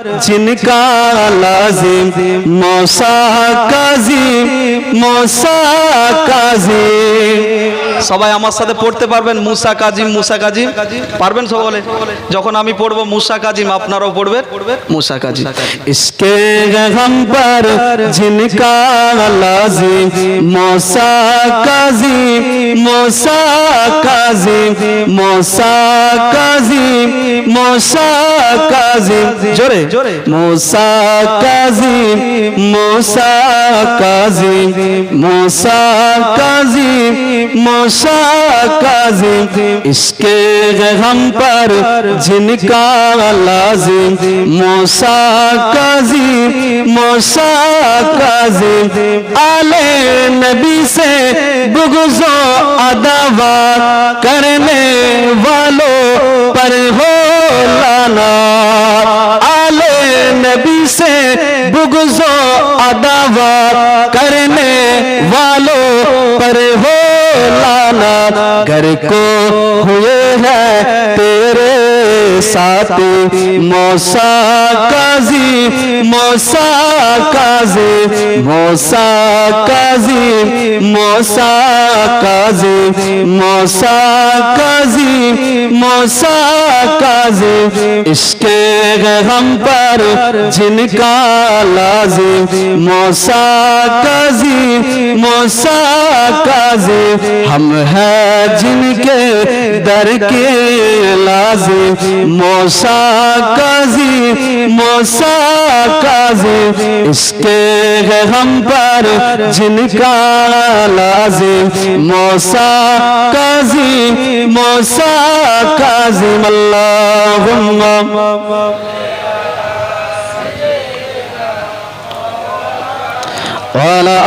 जिनका लाजिम मौसा काजिम मौसा काजिम সবাই আমার সাথে পড়তে পারবেন মুসা কাজিম মুসা কাজিম। পারবেন সকলে যখন আমি পড়ব মুসা কাজিম আপনারাও পড়বে মুসা কাজিম। ইসকে গম পর জিনকা লাজিম মুসা কাজিম মুসা কাজিম মুসা কাজিম মুসা কাজিম জোরে জোরে। মুসা কাজিম মুসা কাজিম মুসা কাজিম মুসা मौसा काजिम इसके गम पर जिनका लाजिम। मौसा काजिम मौसा काजिम आले नबी से बुगजो अदावा करने वालों पर हो लाना। आले नबी से बुगजो अदावा करने वालों लाना घर को हुए हैं तेरे साथ मौसा काजी मौसा काजी मौसा काजी मौसा काजी मौसा काजी मौसा काजी इसके गम पर जिनका लाजिम मौसा काजी मौसा काजी हम हैं जिनके दर के কাজে, মশা কাজে মশা কাজে। ইসকে গম পর জিনকা লাজে। মশা কাজে মশা কাজে। আল্লাহুম্মা। ولا